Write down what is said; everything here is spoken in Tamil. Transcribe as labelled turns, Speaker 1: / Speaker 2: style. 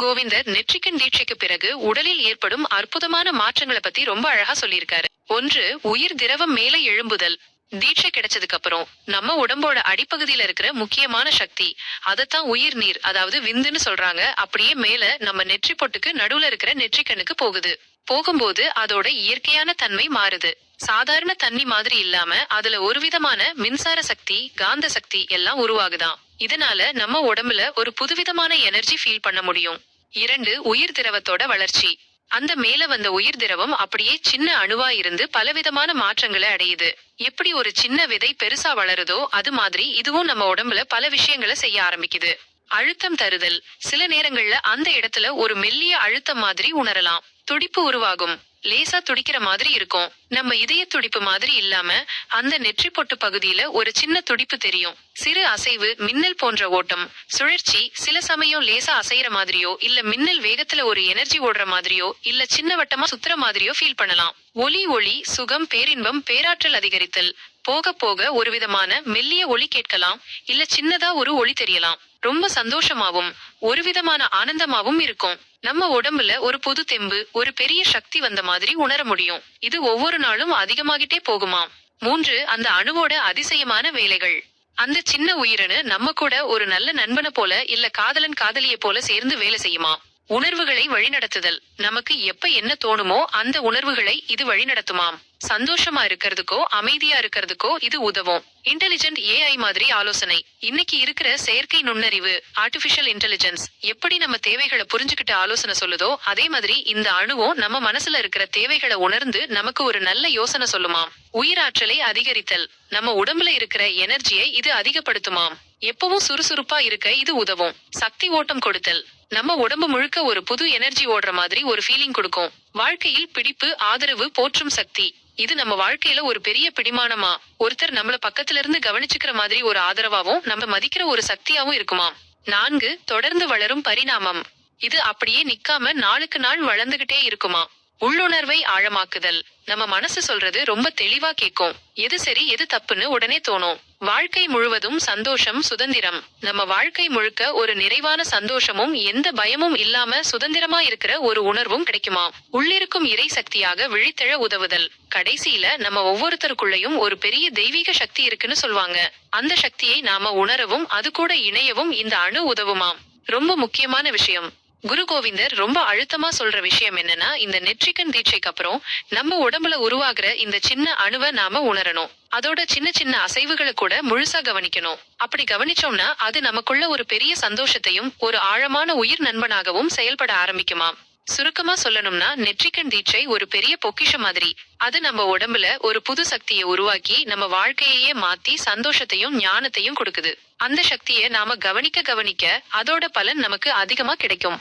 Speaker 1: கோவிந்தர் நெற்றிக்கண் தீட்சைக்கு பிறகு உடலில் ஏற்படும் அற்புதமான மாற்றங்களை பத்தி ரொம்ப அழகா சொல்லியிருக்காரு. ஒன்று உயிர் திரவம் மேலே எழும்புதல். தீட்சை கிடைச்சதுக்கு அப்புறம் நம்ம உடம்போட அடிப்பகுதியில இருக்கிற முக்கியமான சக்தி அதத்தான் உயிர் நீர் அதாவது விந்துன்னு சொல்றாங்க. அப்படியே மேல நம்ம நெற்றி பொட்டுக்கு நடுவுல இருக்கிற நெற்றிக்கண்ணுக்கு போகுது. போகும்போது அதோட இயற்கையான தன்மை மாறுது. சாதாரண தண்ணி மாதிரி இல்லாம அதுல ஒரு விதமான மின்சார சக்தி காந்த சக்தி எல்லாம் உருவாகுதாம் இதனால நம்ம உடம்புல ஒரு புதுவிதமான எனர்ஜி ஃபீல் பண்ண முடியும். இரண்டு உயிர் திரவத்தோட வளர்ச்சி. அந்த மேல வந்த உயிர் திரவம் அப்படியே சின்ன அணுவா இருந்து பலவிதமான மாற்றங்களை அடையுது. எப்படி ஒரு சின்ன விதை பெருசா வளருதோ அது மாதிரி இதுவும் நம்ம உடம்புல பல விஷயங்களை செய்ய ஆரம்பிக்குது. அழுத்தம் தருதல். சில நேரங்கள்ல அந்த இடத்துல ஒரு மெல்லிய அழுத்தம் மாதிரி உணரலாம். துடிப்பு உருவாகும். லேசா துடிக்கிற மாதிரி இருக்கும். நம்ம இதய துடிப்பு மாதிரி இல்லாம அந்த நெற்றி பொட்டு பகுதியில ஒரு சின்ன துடிப்பு தெரியும். சிறு அசைவு மின்னல் போன்ற ஓட்டம் சுழற்சி சில சமயம் லேசா அசைற மாதிரியோ இல்ல மின்னல் வேகத்துல ஒரு எனர்ஜி ஓடுற மாதிரியோ இல்ல சின்ன வட்டமா சுத்துற மாதிரியோ ஃபீல் பண்ணலாம். ஒலி ஒளி சுகம் பேரின்பம் பேராற்றல் அதிகரித்தல் போக போக ஒரு விதமான மெல்லிய ஒளி கேட்கலாம் இல்ல சின்னதா ஒரு ஒளி தெரியலாம். ரொம்ப சந்தோஷமாவும் ஒரு விதமான ஆனந்தமாவும் இருக்கும். நம்ம உடம்புல ஒரு புது தெம்பு ஒரு பெரிய சக்தி வந்த மாதிரி உணர முடியும். இது ஒவ்வொரு நாளும் அதிகமாகிட்டே போகுமாம் மூன்று அந்த அணுவோட அதிசயமான வேலைகள். அந்த சின்ன உயிரணு நம்ம கூட ஒரு நல்ல நண்பனை போல இல்ல காதலன் காதலிய போல சேர்ந்து வேலை செய்யுமா? உணர்வுகளை வழிநடத்துதல். நமக்கு எப்ப என்ன தோணுமோ அந்த உணர்வுகளை இது வழிநடத்துமாம். சந்தோஷமா இருக்கிறதுக்கோ அமைதியா இருக்கிறதுக்கோ இது உதவும். இன்டெலிஜென்ட் ஏஐ மாதிரி ஆலோசனை. இன்னைக்கு இருக்கிற செயற்கை நுண்ணறிவு ஆர்டிபிஷியல் இன்டெலிஜென்ஸ் எப்படி நம்ம தேவைகளை புரிஞ்சுக்கிட்டு ஆலோசனை சொல்லுதோ அதே மாதிரி இந்த அணுவும் நம்ம மனசுல இருக்கிற தேவைகளை உணர்ந்து நமக்கு ஒரு நல்ல யோசனை சொல்லுமாம். உயிராற்றலை அதிகரித்தல். நம்ம உடம்புல இருக்கிற எனர்ஜியை இது அதிகப்படுத்துமாம். எப்பவும் சுறுசுறுப்பா இருக்க இது உதவும். சக்தி ஓட்டம் கொடுத்தல். நம்ம உடம்பு முழுக்க ஒரு புது எனர்ஜி ஓடுற மாதிரி ஒரு ஃபீலிங் கொடுக்கும். வாழ்க்கையில் பிடிப்பு ஆதரவு போற்றும் சக்தி. இது நம்ம வாழ்க்கையில ஒரு பெரிய பிடிமானமா. ஒருத்தர் நம்மள பக்கத்துல இருந்து கவனிச்சுக்கிற மாதிரி ஒரு ஆதரவாவும் நம்ம மதிக்கிற ஒரு சக்தியாவும் இருக்குமாம் நான்கு தொடர்ந்து வளரும் பரிணாமம். இது அப்படியே நிக்காம நாளுக்கு நாள் வளர்ந்துகிட்டே இருக்குமா? உள்ளுணர்வை ஆழமாக்குதல். நம்ம மனசு சொல்றது ரொம்ப தெளிவா கேக்கும். எது சரி எது தப்புன்னு உடனே தோணும். வாழ்க்கை முழுவதும் சந்தோஷம் சுதந்திரம். நம்ம வாழ்க்கை முழுக்க ஒரு நிறைவான சந்தோஷமும் எந்த பயமும் இல்லாம சுதந்திரமா இருக்கிற ஒரு உணர்வும் கிடைக்குமா? உள்ளிருக்கும் இறை சக்தியாக விழித்தெழ உதவுதல். கடைசியில நம்ம ஒவ்வொருத்தருக்குள்ளயும் ஒரு பெரிய தெய்வீக சக்தி இருக்குன்னு சொல்வாங்க. அந்த சக்தியை நாம உணரவும் அது கூட இணையவும் இந்த அணு உதவுமாம். ரொம்ப முக்கியமான விஷயம். குரு கோவிந்தர் ரொம்ப அழுத்தமா சொல்ற விஷயம் என்னன்னா இந்த நெற்றிக்கண் தீட்சைக்கு அப்புறம் நம்ம உடம்புல உருவாகிற இந்த சின்ன அணுவை நாம உணரணும். அதோட சின்ன சின்ன அசைவுகளை கூட முழுசா கவனிக்கணும். அப்படி கவனிச்சோம்னா அது நமக்குள்ள ஒரு பெரிய சந்தோஷத்தையும் ஒரு ஆழமான உயிர் நண்பனாகவும் செயல்பட ஆரம்பிக்குமாம். சுருக்கமா சொல்லணும்னா நெற்றிக்கண் தீட்சை ஒரு பெரிய பொக்கிஷம் மாதிரி. அது நம்ம உடம்புல ஒரு புது சக்தியை உருவாக்கி நம்ம வாழ்க்கையையே மாத்தி சந்தோஷத்தையும் ஞானத்தையும் கொடுக்குது. அந்த சக்தியை நாம கவனிக்க கவனிக்க அதோட பலன் நமக்கு அதிகமா கிடைக்கும்.